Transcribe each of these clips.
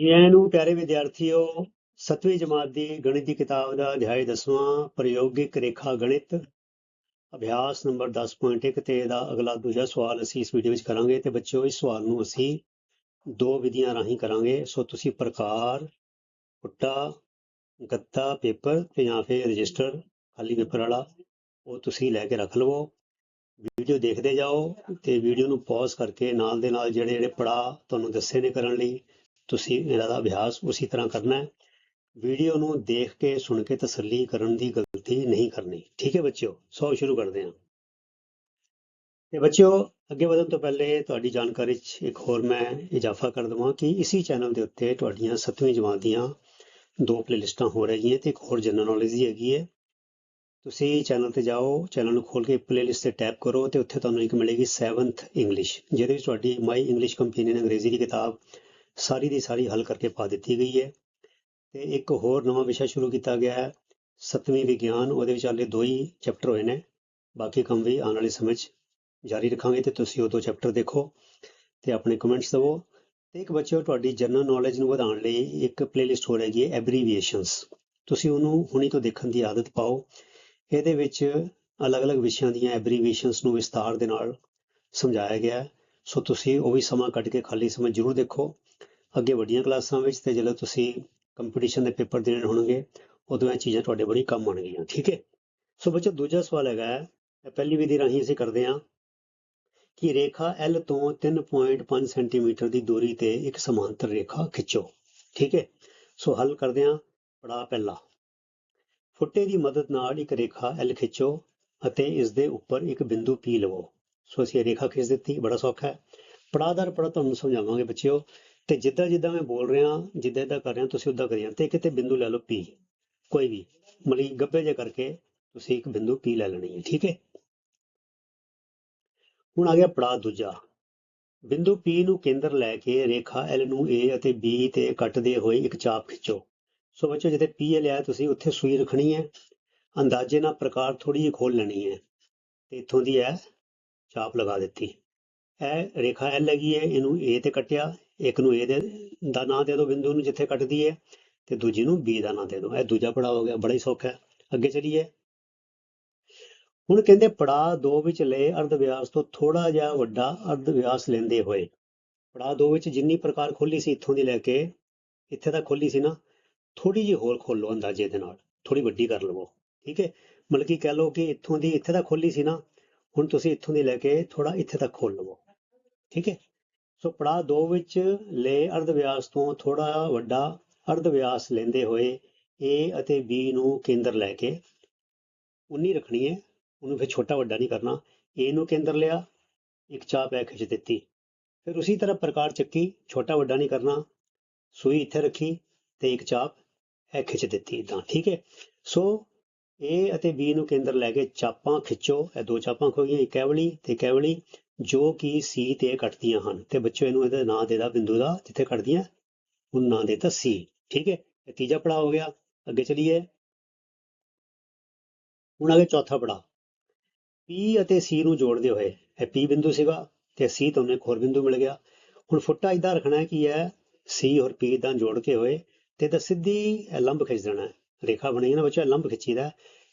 GN ਨੂੰ ਪਿਆਰੇ ਵਿਦਿਆਰਥੀਓ 7ਵੀਂ ਜਮਾਤ ਦੀ ਗਣਿਤ ਦੀ ਕਿਤਾਬ ਦਾ ਅਧਿਆਇ 10ਵਾਂ ਪ੍ਰਯੋਗਿਕ ਰੇਖਾ ਗਣਿਤ, ਅਭਿਆਸ ਨੰਬਰ 10.1 ਤੇ ਇਹਦਾ ਅਗਲਾ ਦੂਜਾ ਸਵਾਲ ਅਸੀਂ ਇਸ ਵੀਡੀਓ ਵਿੱਚ ਕਰਾਂਗੇ ਤੇ ਬੱਚਿਓ, ਇਸ ਸਵਾਲ ਨੂੰ ਅਸੀਂ ਦੋ ਵਿਧੀਆਂ ਰਾਹੀਂ ਕਰਾਂਗੇ। ਸੋ ਤੁਸੀਂ ਪ੍ਰਕਾਰ, ਪੁੱਟਾ, ਗੱਤਾ, ਪੇਪਰ ਤੇ ਜਾਂ ਫਿਰ ਰਜਿਸਟਰ, ਖਾਲੀ ਪੇਪਰ ਵਾਲਾ, ਉਹ ਤੁਸੀਂ ਲੈ ਕੇ ਰੱਖ ਲਵੋ। ਵੀਡੀਓ ਦੇਖਦੇ ਜਾਓ ਤੇ ਵੀਡੀਓ ਨੂੰ ਪੌਜ਼ ਕਰਕੇ ਨਾਲ ਦੇ ਨਾਲ ਜਿਹੜੇ ਜਿਹੜੇ ਪੜਾ ਤੁਹਾਨੂੰ ਦੱਸੇ ਨੇ ਕਰਨ ਲਈ ਤੁਸੀਂ ਇਹਨਾਂ ਦਾ ਅਭਿਆਸ ਉਸੇ ਤਰ੍ਹਾਂ ਕਰਨਾ ਹੈ। ਵੀਡੀਓ ਨੂੰ ਦੇਖ ਕੇ, ਸੁਣ ਕੇ ਤਸੱਲੀ ਕਰਨ ਦੀ ਗਲਤੀ ਨਹੀਂ ਕਰਨੀ। ਠੀਕ ਹੈ ਬੱਚਿਓ, ਸੋ ਸ਼ੁਰੂ ਕਰਦੇ ਹਾਂ। ਤੇ ਬੱਚਿਓ, ਅੱਗੇ ਵਧਣ ਤੋਂ ਪਹਿਲੇ ਤੁਹਾਡੀ ਜਾਣਕਾਰੀ 'ਚ ਇੱਕ ਹੋਰ ਮੈਂ ਇਜ਼ਾਫਾ ਕਰ ਦਵਾਂ ਕਿ ਇਸੇ ਚੈਨਲ ਦੇ ਉੱਤੇ ਤੁਹਾਡੀਆਂ 7ਵੀਂ ਜਮਾਤ ਦੀਆਂ ਦੋ ਪਲੇਲਿਸਟਾਂ ਹੋ ਰਹੀਆਂ ਤੇ ਇੱਕ ਹੋਰ ਜਨਰਲ ਨੌਲੇਜ ਦੀ ਹੈਗੀ ਹੈ। ਤੁਸੀਂ ਚੈਨਲ ਤੇ ਜਾਓ ਚੈਨਲ ਨੂੰ ਖੋਲ ਕੇ ਪਲੇਲਿਸਟ ਤੇ ਟੈਪ ਕਰੋ ਤੇ ਉੱਥੇ ਤੁਹਾਨੂੰ ਇੱਕ ਮਿਲੇਗੀ 7th ਇੰਗਲਿਸ਼ ਜਿਹਦੇ ਵਿੱਚ ਤੁਹਾਡੀ ਮਾਈ ਇੰਗਲਿਸ਼ ਕੰਪਨੀ ਅੰਗਰੇਜ਼ੀ ਦੀ ਕਿਤਾਬ ਸਾਰੀ ਦੀ ਸਾਰੀ ਹੱਲ ਕਰਕੇ ਪਾ ਦਿੱਤੀ ਗਈ ਹੈ। ਤੇ ਇੱਕ ਹੋਰ ਨਵਾਂ ਵਿਸ਼ਾ ਸ਼ੁਰੂ ਕੀਤਾ ਗਿਆ ਹੈ, ਸੱਤਵੀਂ ਵਿਗਿਆਨ। ਉਹਦੇ ਵਿੱਚ ਹਾਲੇ ਦੋ ਹੀ ਚੈਪਟਰ ਹੋਏ ਨੇ। ਬਾਕੀ ਕੰਮ ਵੀ ਆਉਣ ਵਾਲੇ ਸਮੇਂ 'ਚ ਜਾਰੀ ਰੱਖਾਂਗੇ ਤੇ ਤੁਸੀਂ ਉਹ ਦੋ ਚੈਪਟਰ ਦੇਖੋ ਤੇ ਆਪਣੇ ਕਮੈਂਟਸ ਦਿਵੋ। ਤੇ ਇੱਕ ਬੱਚਿਓ, ਤੁਹਾਡੀ ਜਨਰਲ ਨੌਲੇਜ ਨੂੰ ਵਧਾਉਣ ਲਈ ਇੱਕ ਪਲੇਲਿਸਟ ਹੋ ਰਹੀ ਹੈ ਐਬਰੀਵੀਏਸ਼ਨਸ ਤੁਸੀਂ ਉਹਨੂੰ ਹੁਣੀ ਤੋਂ ਦੇਖਣ ਦੀ ਆਦਤ ਪਾਓ। ਇਹਦੇ ਵਿੱਚ ਅਲੱਗ-ਅਲੱਗ ਵਿਸ਼ਿਆਂ ਦੀਆਂ ਐਬਰੀਵੀਏਸ਼ਨਸ ਨੂੰ ਵਿਸਤਾਰ ਦੇ ਨਾਲ ਸਮਝਾਇਆ ਗਿਆ ਸੋ ਤੁਸੀਂ ਉਹ ਵੀ ਸਮਾਂ ਕੱਢ ਕੇ ਖਾਲੀ ਸਮਾਂ ਜ਼ਰੂਰ ਦੇਖੋ। ਅੱਗੇ ਵੱਡੀਆਂ ਕਲਾਸਾਂ ਵਿੱਚ ਤੇ ਜਦੋਂ ਤੁਸੀਂ ਕੰਪੀਟੀਸ਼ਨ ਦੇ ਪੇਪਰ ਦੇਣੇ ਹੋਣਗੇ, ਉਦੋਂ ਇਹ ਚੀਜ਼ਾਂ ਤੁਹਾਡੇ ਬੜੀ ਕੰਮ ਆਉਣਗੀਆਂ, ਠੀਕ ਹੈ? ਸੋ ਬੱਚੋ ਦੂਜਾ ਸਵਾਲ ਹੈਗਾ ਪਹਿਲੀ ਵਿਧੀ ਰਾਹੀਂ ਅਸੀਂ ਕਰਦੇ ਹਾਂ ਕਿ ਰੇਖਾ L ਤੋਂ 3.5 ਸੈਂਟੀਮੀਟਰ ਦੀ ਦੂਰੀ ਤੇ ਇੱਕ ਸਮਾਂਤਰ ਰੇਖਾ ਖਿੱਚੋ, ਠੀਕ ਹੈ? ਸੋ ਹੱਲ ਕਰਦੇ ਹਾਂ ਪੜਾ ਪਹਿਲਾ। ਫੁੱਟੇ ਦੀ ਮਦਦ ਨਾਲ ਇੱਕ ਰੇਖਾ L ਖਿੱਚੋ ਅਤੇ ਇਸ ਦੇ ਉੱਪਰ ਇੱਕ ਬਿੰਦੂ P ਲਵੋ। ਸੋ ਅਸੀਂ ਇਹ ਰੇਖਾ ਖਿੱਚ ਦਿੱਤੀ, ਬੜਾ ਸੌਖਾ ਹੈ। ਪੜਾਦਰ ਪੜਾ ਤੁਹਾਨੂੰ ਸਮਝਾਵਾਂਗੇ ਬੱਚਿਓ ਤੇ ਜਿੱਦਾਂ ਜਿੱਦਾਂ ਮੈਂ ਬੋਲ ਰਿਹਾ, ਜਿੱਦਾਂ ਜਿੱਦਾਂ ਕਰ ਰਿਹਾ, ਤੁਸੀਂ ਉਦਾਂ ਕਰੀ ਤੇ ਕਿਤੇ ਬਿੰਦੂ ਲੈ ਲਓ ਪੀ ਕੋਈ ਵੀ ਮਲੀ ਗੱਬੇ ਜੇ ਕਰਕੇ ਤੁਸੀਂ ਇੱਕ ਬਿੰਦੂ ਪੀ ਲੈ ਲੈਣੀ ਹੈ, ਠੀਕ ਹੈ? ਹੁਣ ਆ ਗਿਆ ਪੜਾਅ ਦੂਜਾ। ਬਿੰਦੂ P ਨੂੰ ਕੇਂਦਰ ਲੈ ਕੇ ਰੇਖਾ L ਨੂੰ A ਅਤੇ B ਤੇ ਕੱਟਦੇ ਹੋਏ ਇੱਕ ਚਾਪ ਖਿੱਚੋ। ਸੋ ਬੱਚੋ, ਜਿੱਥੇ P ਆਇਆ ਤੁਸੀਂ ਉੱਥੇ ਸੂਈ ਰੱਖਣੀ ਹੈ। ਅੰਦਾਜ਼ੇ ਨਾਲ ਪ੍ਰਕਾਰ ਥੋੜੀ ਜਿਹੀ ਖੋਲ ਲੈਣੀ ਹੈ। ਤੇ ਇੱਥੋਂ ਦੀ ਹੈ ਚਾਪ ਲਗਾ ਦਿੱਤੀ। ਇਹ ਰੇਖਾ L ਹੈਗੀ ਹੈ, ਇਹਨੂੰ A ਤੇ ਕੱਟਿਆ ਇੱਕ ਨੂੰ A ਦੇ ਦਾ ਨਾਂ ਦੇ ਦਿਓ, ਬਿੰਦੂ ਨੂੰ ਜਿੱਥੇ ਕੱਟਦੀ ਹੈ, ਤੇ ਦੂਜੀ ਨੂੰ B ਦਾ ਨਾਂ ਦੇ ਦਿਓ। ਇਹ ਦੂਜਾ ਪੜਾਅ ਹੋ ਗਿਆ, ਬੜਾ ਹੀ ਸੌਖਾ ਹੈ। ਅੱਗੇ ਚਲੀਏ। ਹੁਣ ਕਹਿੰਦੇ ਪੜਾਅ 2 ਵਿੱਚ ਲਏ ਅਰਧ ਵਿਆਸ ਤੋਂ ਥੋੜਾ ਜਿਹਾ ਵੱਡਾ ਅਰਧ ਵਿਆਸ ਲੈਂਦੇ ਹੋਏ। ਪੜਾਅ 2 ਵਿੱਚ ਜਿੰਨੀ ਪ੍ਰਕਾਰ ਖੋਲੀ ਸੀ, ਇੱਥੋਂ ਦੀ ਲੈ ਕੇ, ਇੱਥੇ ਤੱਕ ਖੋਲੀ ਸੀ ਨਾ ਥੋੜੀ ਜਿਹੀ ਹੋਰ ਖੋਲੋ ਅੰਦਾਜ਼ੇ ਦੇ ਨਾਲ। ਥੋੜੀ ਵੱਡੀ ਕਰ ਲਵੋ, ਠੀਕ ਹੈ? ਮਤਲਬ ਕਿ ਕਹਿ ਲਓ ਕਿ ਇੱਥੋਂ ਦੀ ਇੱਥੇ ਤੱਕ ਖੋਲੀ ਸੀ ਨਾ, ਹੁਣ ਤੁਸੀਂ ਇੱਥੋਂ ਦੀ ਲੈ ਕੇ ਥੋੜਾ ਇੱਥੇ ਤੱਕ ਖੋਲ ਲਵੋ, ਠੀਕ ਹੈ? ਸੋ ਪੜਾਅ 2 ਵਿੱਚ ਲੈ ਅਰਧ ਵਿਆਸ ਤੋਂ ਥੋੜਾ ਵੱਡਾ ਅਰਧ ਵਿਆਸ ਲੈਂਦੇ ਹੋਏ A ਅਤੇ B ਨੂੰ ਕੇਂਦਰ ਲੈ ਕੇ ਉਨੀ ਰੱਖਣੀ ਹੈ, ਉਹਨੂੰ ਫਿਰ ਛੋਟਾ ਵੱਡਾ ਨਹੀਂ ਕਰਨਾ। A ਨੂੰ ਕੇਂਦਰ ਲਿਆ, ਇੱਕ ਚਾਪ ਐ ਖਿੱਚ ਦਿੱਤੀ। ਫਿਰ ਉਸੇ ਤਰ੍ਹਾਂ ਪ੍ਰਕਾਰ ਚੱਕੀ, ਛੋਟਾ ਵੱਡਾ ਨਹੀਂ ਕਰਨਾ। ਸੂਈ ਇੱਥੇ ਰੱਖੀ ਤੇ ਇੱਕ ਚਾਪ ਐ ਖਿੱਚ ਦਿੱਤੀ। ਇਦਾਂ, ਠੀਕ ਹੈ? ਸੋ A ਅਤੇ B ਨੂੰ ਕੇਂਦਰ ਲੈ ਕੇ ਚਾਪਾਂ ਖਿੱਚੋ। ਇਹ ਦੋ ਚਾਪਾਂ ਖੋਗੀਆਂ ਇੱਕ ਐਵਲੀ ਤੇ ਇੱਕ ਐਵਲੀ ਜੋ ਕਿ C ਤੇ ਕੱਟਦੀਆਂ ਹਨ। ਤੇ ਬੱਚੋ ਇਹਨੂੰ ਇਹਦਾ ਨਾਂ ਦੇ ਦਾ ਬਿੰਦੂ ਦਾ ਜਿੱਥੇ ਕੱਟਦੀਆਂ, ਉਹਨੂੰ ਨਾਂ ਦੇਤਾ C ਠੀਕ ਹੈ? ਇਹ ਤੀਜਾ ਪੜਾ ਹੋ ਗਿਆ। ਅੱਗੇ ਚਲੀਏ। ਹੁਣ ਅੱਗੇ ਚੌਥਾ ਪੜਾ P ਅਤੇ C ਨੂੰ ਜੋੜਦੇ ਹੋਏ, ਇਹ P ਬਿੰਦੂ ਸੀਗਾ ਤੇ C ਤੁਹਾਨੂੰ ਇੱਕ ਹੋਰ ਬਿੰਦੂ ਮਿਲ ਗਿਆ। ਹੁਣ ਫੁੱਟਾ ਇਦਾਂ ਰੱਖਣਾ ਹੈ ਕਿ ਇਹ C ਔਰ P ਇਦਾਂ ਜੋੜ ਕੇ ਹੋਏ, ਤੇ ਤਾਂ ਸਿੱਧੀ ਲੰਬ ਖਿੱਚ ਦੇਣਾ ਹੈ। ਰੇਖਾ ਬਣੀ ਹੈ ਨਾ ਬੱਚਾ ਲੰਬ ਖਿੱਚੀਦਾ ਹੈ।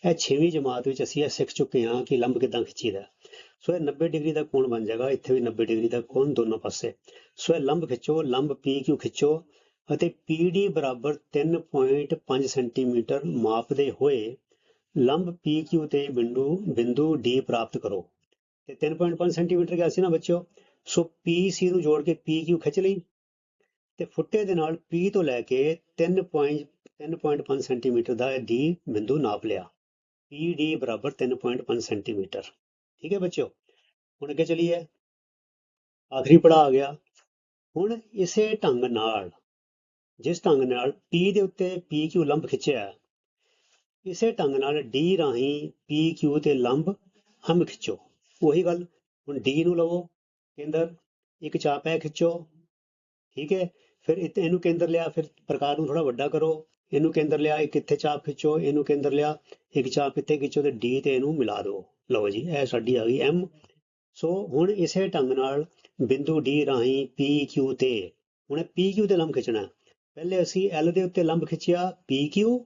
ਇਹ 6ਵੀਂ ਜਮਾਤ ਵਿੱਚ ਅਸੀਂ ਇਹ ਸਿੱਖ ਚੁੱਕੇ ਹਾਂ ਕਿ ਲੰਬ ਕਿਦਾਂ ਖਿੱਚੀਦਾ ਹੈ। ਸੋ ਇਹ 90 ਡਿਗਰੀ ਦਾ ਕੋਣ ਬਣ ਜਾਏਗਾ, ਇੱਥੇ ਵੀ 90 ਡਿਗਰੀ ਦਾ ਕੋਣ ਦੋਨੋਂ ਪਾਸੇ। ਸੋ ਇਹ ਲੰਬ ਖਿੱਚੋ, ਲੰਬ PQ ਖਿੱਚੋ? ਅਤੇ PD ਬਰਾਬਰ 3.5 ਸੈਂਟੀਮੀਟਰ ਮਾਪਦੇ ਹੋਏ ਲੰਬ PQ ਤੇ ਬਿੰਦੂ ਬਿੰਦੂ D ਪ੍ਰਾਪਤ ਕਰੋ। ਤੇ 3.5 ਸੈਂਟੀਮੀਟਰ ਗਿਆ ਸੀ ਨਾ ਬੱਚਿਓ। ਸੋ PC ਨੂੰ ਜੋੜ ਕੇ PQ ਖਿੱਚ ਲਈ? ਤੇ ਫੁੱਟੇ ਦੇ ਨਾਲ P ਤੋਂ ਲੈ ਕੇ 3.5 ਸੈਂਟੀਮੀਟਰ ਦਾ D ਬਿੰਦੂ ਨਾਪ ਲਿਆ। e, PD ਬਰਾਬਰ 3.5 ਸੈਂਟੀਮੀਟਰ ਠੀਕ ਹੈ ਬੱਚਿਓ? ਹੁਣ ਅੱਗੇ ਚਲੀਏ। ਆਖਰੀ ਪੜਾ ਆ ਗਿਆ। ਹੁਣ ਇਸੇ ਢੰਗ ਨਾਲ, ਜਿਸ ਢੰਗ ਨਾਲ P ਦੇ ਉੱਤੇ PQ ਲੰਬ ਖਿੱਚਿਆ, ਇਸੇ ਢੰਗ ਨਾਲ D ਰਾਹੀਂ PQ ਤੇ ਲੰਬ ਹਮ ਖਿੱਚੋ। ਉਹੀ ਗੱਲ, ਹੁਣ D ਨੂੰ ਲਵੋ, ਕੇਂਦਰ, ਇੱਕ ਚਾਪ ਹੈ ਖਿੱਚੋ। ਠੀਕ ਹੈ? ਫਿਰ ਇਹਨੂੰ ਕੇਂਦਰ ਲਿਆ, ਫਿਰ ਪ੍ਰਕਾਰ ਨੂੰ ਥੋੜਾ ਵੱਡਾ ਕਰੋ। ਇਹਨੂੰ ਕੇਂਦਰ ਲਿਆ ਇੱਕ ਇੱਥੇ ਚਾਪ ਖਿੱਚੋ, ਇਹਨੂੰ ਕੇਂਦਰ ਲਿਆ, ਇੱਕ ਚਾਪ ਇੱਥੇ ਖਿੱਚੋ ਤੇ D ਤੇ ਇਹਨੂੰ ਮਿਲਾ ਦਿਓ। ਲਓ ਜੀ, ਇਹ ਸਾਡੀ ਆ ਗਈ M ਸੋ ਹੁਣ ਇਸੇ ਢੰਗ ਨਾਲ ਬਿੰਦੂ D ਰਾਹੀਂ PQ ਤੇ, ਹੁਣ PQ ਤੇ ਲੰਬ ਖਿੱਚਣਾ ਪਹਿਲੇ ਅਸੀਂ L ਦੇ ਉੱਤੇ ਲੰਬ ਖਿੱਚਿਆ PQ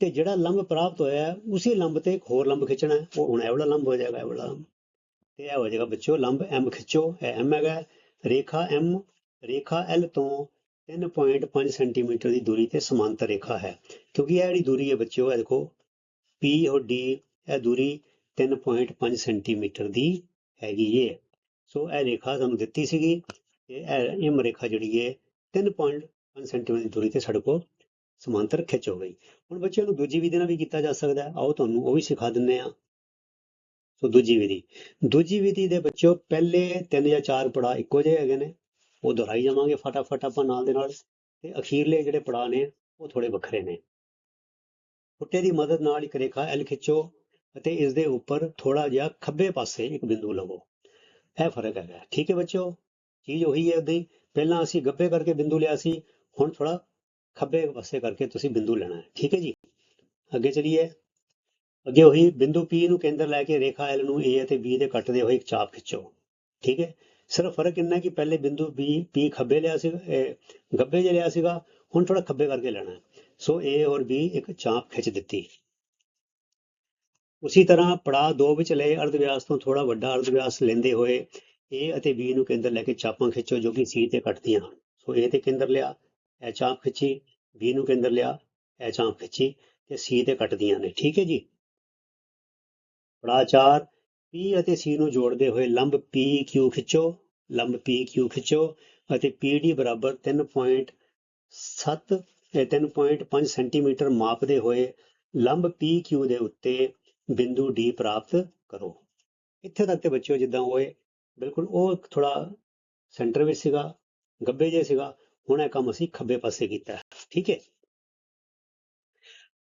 ਤੇ ਜਿਹੜਾ ਲੰਬ ਪ੍ਰਾਪਤ ਹੋਇਆ, ਉਸੇ ਲੰਬ ਤੇ ਇੱਕ ਹੋਰ ਲੰਬ ਖਿੱਚਣਾ ਉਹ ਹੁਣ ਇਹ ਵਾਲਾ ਲੰਬ ਹੋ ਜਾਏਗਾ ਇਹ ਵਾਲਾ ਤੇ ਇਹ ਹੋ ਜਾਏਗਾ ਬੱਚਿਓ, ਲੰਬ M ਖਿੱਚੋ, ਇਹ M ਹੈਗਾ, ਰੇਖਾ M, ਰੇਖਾ L ਤੋਂ 3.5 ਸੈਂਟੀਮੀਟਰ ਦੀ ਦੂਰੀ ਤੇ ਸਮਾਂਤਰ ਰੇਖਾ ਹੈ। ਕਿਉਂਕਿ ਇਹ ਜਿਹੜੀ ਦੂਰੀ ਹੈ ਬੱਚਿਓ, ਇਹ ਦੇਖੋ, P ਔਰ D, ਇਹ ਦੂਰੀ 3.5 ਸੈਂਟੀਮੀਟਰ ਦੀ ਹੈਗੀ ਏ। ਸੋ ਇਹ ਰੇਖਾ ਸਾਨੂੰ ਦਿੱਤੀ ਸੀਗੀ ਤੇ ਇਹ M ਰੇਖਾ ਜਿਹੜੀ ਹੈ 3.5 ਸੈਂਟੀਮੀਟਰ ਦੀ ਦੂਰੀ ਤੇ ਸਾਡੇ ਕੋਲ ਸਮਾਂਤਰ ਖਿੱਚ ਹੋ ਗਈ। ਹੁਣ ਬੱਚਿਆਂ ਨੂੰ ਦੂਜੀ ਵਿਧੀ ਨਾਲ ਵੀ ਕੀਤਾ ਜਾ ਸਕਦਾ ਹੈ। ਆਓ ਤੁਹਾਨੂੰ ਉਹ ਵੀ ਸਿਖਾ ਦਿੰਨੇ ਆ ਸੋ ਦੂਜੀ ਵਿਧੀ। ਦੂਜੀ ਵਿਧੀ ਦੇ ਬੱਚਿਓ, ਪਹਿਲੇ ਤਿੰਨ ਜਾਂ ਚਾਰ ਪੜਾਅ ਇੱਕੋ ਜਿਹੇ ਹੈਗੇ ਨੇ। ਉਹ ਦੁਹਰਾਈ ਜਾਵਾਂਗੇ ਫਟਾਫਟ ਆਪਾਂ ਨਾਲ ਦੇ ਨਾਲ ਤੇ ਅਖੀਰਲੇ ਜਿਹੜੇ ਪੜਾਅ ਨੇ ਉਹ ਥੋੜੇ ਵੱਖਰੇ ਨੇ। ਪੁੱਟੇ ਦੀ ਮਦਦ ਨਾਲ ਇੱਕ ਰੇਖਾ L ਖਿੱਚੋ ਅਤੇ ਇਸ ਦੇ ਉੱਪਰ ਥੋੜਾ ਜਿਹਾ ਖੱਬੇ ਪਾਸੇ ਇੱਕ ਬਿੰਦੂ ਲਵੋ। ਇਹ ਫ਼ਰਕ ਹੈਗਾ। ਠੀਕ ਹੈ ਬੱਚਿਓ? ਚੀਜ਼ ਉਹੀ ਹੈ ਉਦਾਂ ਹੀ ਪਹਿਲਾਂ ਅਸੀਂ ਗੱਬੇ ਕਰਕੇ ਬਿੰਦੂ ਲਿਆ ਸੀ, ਹੁਣ ਥੋੜਾ ਖੱਬੇ ਪਾਸੇ ਕਰਕੇ ਤੁਸੀਂ ਬਿੰਦੂ ਲੈਣਾ ਹੈ। ਠੀਕ ਹੈ ਜੀ? ਅੱਗੇ ਚਲੀਏ। ਅੱਗੇ ਉਹੀ ਬਿੰਦੂ P ਨੂੰ ਕੇਂਦਰ ਲੈ ਕੇ ਰੇਖਾ L ਨੂੰ A ਅਤੇ B ਦੇ ਕੱਟਦੇ ਹੋਏ ਇੱਕ ਚਾਪ ਖਿੱਚੋ। ਠੀਕ ਹੈ? ਸਿਰਫ ਫ਼ਰਕ ਇੰਨਾ ਕਿ ਪਹਿਲੇ ਬਿੰਦੂ B, P ਖੱਬੇ ਲਿਆ ਸੀ ਗੱਬੇ ਜੇ ਲਿਆ ਸੀਗਾ, ਹੁਣ ਥੋੜਾ ਖੱਬੇ ਕਰਕੇ ਲੈਣਾ। ਸੋ A ਔਰ B ਇੱਕ ਚਾਪ ਖਿੱਚ ਦਿੱਤੀ। ਉਸੇ ਤਰ੍ਹਾਂ ਪੜਾਅ 2 ਵਿੱਚ ਲਏ ਅਰਧ ਵਿਆਸ ਤੋਂ ਥੋੜਾ ਵੱਡਾ ਅਰਧ ਵਿਆਸ ਲੈਂਦੇ ਹੋਏ A ਅਤੇ B ਨੂੰ ਕੇਂਦਰ ਲੈ ਕੇ ਚਾਪਾਂ ਖਿੱਚੋ, ਜੋ ਕਿ C ਤੇ ਕੱਟਦੀਆਂ ਹਨ। ਸੋ A ਤੇ ਕੇਂਦਰ ਲਿਆ, ਇਹ ਚਾਪ ਖਿੱਚੀ, B ਨੂੰ ਕੇਂਦਰ ਲਿਆ, ਇਹ ਚਾਪ ਖਿੱਚੀ ਤੇ C ਤੇ ਕੱਟਦੀਆਂ ਨੇ। ਠੀਕ ਹੈ ਜੀ? ਪੜਾਅ 4 P ਅਤੇ C ਨੂੰ ਜੋੜਦੇ ਹੋਏ ਲੰਬ PQ ਖਿੱਚੋ, ਲੰਬ PQ ਖਿੱਚੋ ਅਤੇ PD ਬਰਾਬਰ 3.7 ਤੇ 3.5 ਸੈਂਟੀਮੀਟਰ ਮਾਪਦੇ ਹੋਏ ਲੰਬ PQ ਦੇ ਉੱਤੇ ਬਿੰਦੂ D ਪ੍ਰਾਪਤ ਕਰੋ। ਇੱਥੇ ਤੱਕ ਤੇ ਬੱਚਿਓ ਜਿੱਦਾਂ ਹੋਏ ਬਿਲਕੁਲ ਉਹ ਥੋੜਾ ਸੈਂਟਰ ਵਿੱਚ ਸੀਗਾ, ਗੱਬੇ ਜੇ ਸੀਗਾ, ਹੁਣ ਇਹ ਕੰਮ ਅਸੀਂ ਖੱਬੇ ਪਾਸੇ ਕੀਤਾ। ਠੀਕ ਹੈ।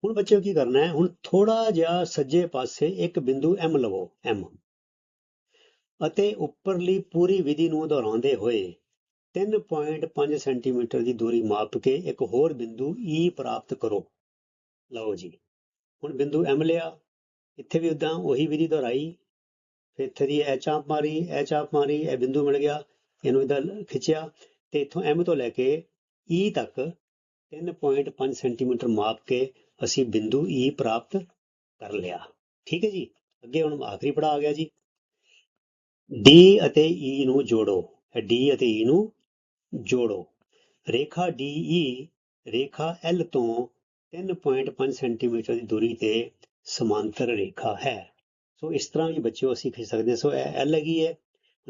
ਹੁਣ ਬੱਚਿਓ ਕੀ ਕਰਨਾ ਹੈ? ਹੁਣ ਥੋੜਾ ਜਿਹਾ ਸੱਜੇ ਪਾਸੇ ਇੱਕ ਬਿੰਦੂ M ਲਵੋ, M ਅਤੇ ਉੱਪਰਲੀ ਪੂਰੀ ਵਿਧੀ ਨੂੰ ਦੁਹਰਾਉਂਦੇ ਹੋਏ 3.5 ਸੈਂਟੀਮੀਟਰ ਦੀ ਦੂਰੀ ਮਾਪ ਕੇ ਇੱਕ ਹੋਰ ਬਿੰਦੂ E ਪ੍ਰਾਪਤ ਕਰੋ। ਲਓ ਜੀ, ਹੁਣ ਬਿੰਦੂ M ਲਿਆ। ਇੱਥੇ ਵੀ ਉਦਾਂ ਉਹੀ ਵਿਧੀ ਦੁਹਰਾਈ। ਫਿਰ ਇੱਥੇ ਦੀ ਇਹ ਚਾਪ ਮਾਰੀ, ਇਹ ਚਾਪ ਮਾਰੀ, ਇਹ ਬਿੰਦੂ ਮਿਲ ਗਿਆ। ਇਹਨੂੰ ਇਧਰ ਖਿੱਚਿਆ ਤੇ ਇੱਥੋਂ M ਤੋਂ ਲੈ ਕੇ E ਤੱਕ 3.5 ਸੈਂਟੀਮੀਟਰ ਮਾਪ ਕੇ ਅਸੀਂ ਬਿੰਦੂ E ਪ੍ਰਾਪਤ ਕਰ ਲਿਆ। ਠੀਕ ਹੈ ਜੀ? ਅੱਗੇ ਹੁਣ ਆਖਰੀ ਪੜਾ ਆ ਗਿਆ ਜੀ। D ਅਤੇ E ਨੂੰ ਜੋੜੋ। ਇਹ D ਅਤੇ E ਨੂੰ ਜੋੜੋ। ਰੇਖਾ DE ਰੇਖਾ L ਤੋਂ 3.5 ਸੈਂਟੀਮੀਟਰ ਦੀ ਦੂਰੀ ਤੇ ਸਮਾਂਤਰ ਰੇਖਾ ਹੈ। ਸੋ ਇਸ ਤਰ੍ਹਾਂ ਵੀ ਬੱਚਿਓ ਅਸੀਂ ਖਿੱਚ ਸਕਦੇ ਸੋ ਇਹ L ਹੈਗੀ ਹੈ।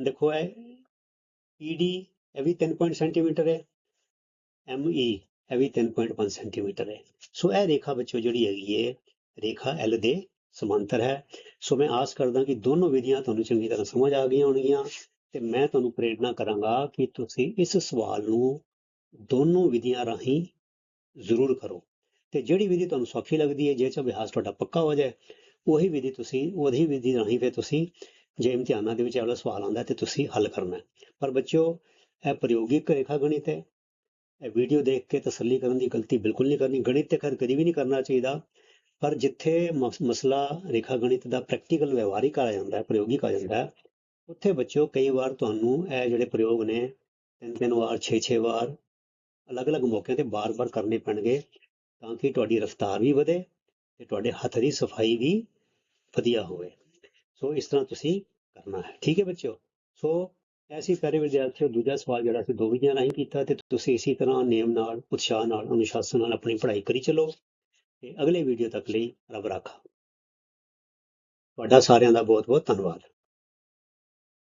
ਦੇਖੋ, ਇਹ ED ਇਹ ਵੀ 3 ਸੈਂਟੀਮੀਟਰ ਹੈ। ME ਇਹ ਵੀ 3.5 ਸੈਂਟੀਮੀਟਰ ਹੈ। ਸੋ ਇਹ ਰੇਖਾ ਬੱਚਿਓ ਜਿਹੜੀ ਹੈਗੀ ਹੈ ਰੇਖਾ L ਦੇ ਸਮਾਂਤਰ ਹੈ। ਸੋ ਮੈਂ ਆਸ ਕਰਦਾ ਕਿ ਦੋਨੋਂ ਵਿਧੀਆਂ ਤੁਹਾਨੂੰ ਚੰਗੀ ਤਰ੍ਹਾਂ ਸਮਝ ਆ ਗਈਆਂ ਹੋਣਗੀਆਂ ਤੇ ਮੈਂ ਤੁਹਾਨੂੰ ਪ੍ਰੇਰਣਾ ਕਰਾਂਗਾ ਕਿ ਤੁਸੀਂ ਇਸ ਸਵਾਲ ਨੂੰ ਦੋਨੋਂ ਵਿਧੀਆਂ ਰਾਹੀਂ ਜ਼ਰੂਰ ਕਰੋ। ਤੇ ਜਿਹੜੀ ਵਿਧੀ ਤੁਹਾਨੂੰ ਸੌਖੀ ਲੱਗਦੀ ਹੈ ਜੇ ਚ ਅਭਿਆਸ ਤੁਹਾਡਾ ਪੱਕਾ ਹੋ ਜਾਏ, ਉਹੀ ਵਿਧੀ ਤੁਸੀਂ ਉਹੀ ਵਿਧੀ ਰਾਹੀਂ ਫਿਰ ਤੁਸੀਂ ਜੇ ਇਮਤਿਹਾਨਾਂ ਦੇ ਵਿੱਚ ਇਹ ਸਵਾਲ ਆਉਂਦਾ ਤੇ ਤੁਸੀਂ ਹੱਲ ਕਰਨਾ। ਪਰ ਬੱਚਿਓ, ਇਹ ਪ੍ਰਯੋਗਿਕ ਰੇਖਾ ਗਣਿਤ ਹੈ। ਇਹ ਵੀਡੀਓ ਦੇਖ ਕੇ ਤਸੱਲੀ ਕਰਨ ਦੀ ਗਲਤੀ ਬਿਲਕੁਲ ਨਹੀਂ ਕਰਨੀ, ਗਣਿਤ ਤੇ ਖੈਰ ਕਦੀ ਵੀ ਨਹੀਂ ਕਰਨਾ ਚਾਹੀਦਾ। ਪਰ ਜਿੱਥੇ ਮਸ- ਮਸਲਾ ਰੇਖਾ ਗਣਿਤ ਦਾ ਪ੍ਰੈਕਟੀਕਲ ਵਿਵਹਾਰਿਕ ਆ ਜਾਂਦਾ ਹੈ, ਪ੍ਰਯੋਗਿਕ ਆ ਜਾਂਦਾ ਹੈ, ਉੱਥੇ ਬੱਚਿਓ ਕਈ ਵਾਰ ਤੁਹਾਨੂੰ ਇਹ ਜਿਹੜੇ ਪ੍ਰਯੋਗ ਨੇ, ਤਿੰਨ ਤਿੰਨ ਵਾਰ, ਛੇ ਛੇ ਵਾਰ, ਅਲੱਗ-ਅਲੱਗ ਮੌਕਿਆਂ ਤੇ ਬਾਰ-ਬਾਰ ਕਰਨੇ ਪੈਣਗੇ, ਤਾਂ ਕਿ ਤੁਹਾਡੀ ਰਫ਼ਤਾਰ ਵੀ ਵਧੇ ਤੇ ਤੁਹਾਡੇ ਹੱਥ ਦੀ ਸਫ਼ਾਈ ਵੀ ਵਧੀਆ ਹੋਵੇ। ਸੋ ਇਸ ਤਰ੍ਹਾਂ ਤੁਸੀਂ ਕਰਨਾ ਹੈ। ਠੀਕ ਹੈ ਬੱਚਿਓ? ਸੋ ਐਸੀ ਪਿਆਰੇ ਵਿਦਿਆਰਥੀਓ ਦੂਜਾ ਸਵਾਲ ਜਿਹੜਾ ਸੀ ਦੋ ਵਿਧੀਆਂ ਰਾਹੀਂ ਕੀਤਾ ਤੇ ਤੁਸੀਂ ਇਸੇ ਤਰ੍ਹਾਂ ਨੇਮ ਨਾਲ, ਉਤਸ਼ਾਹ ਨਾਲ, ਅਨੁਸ਼ਾਸਨ ਨਾਲ ਆਪਣੀ ਪੜ੍ਹਾਈ ਕਰੀ ਚੱਲੋ ਤੇ ਅਗਲੇ ਵੀਡੀਓ ਤੱਕ ਲਈ ਰੱਬ ਰਾਖਾ। ਤੁਹਾਡਾ ਸਾਰਿਆਂ ਦਾ ਬਹੁਤ ਬਹੁਤ ਧੰਨਵਾਦ।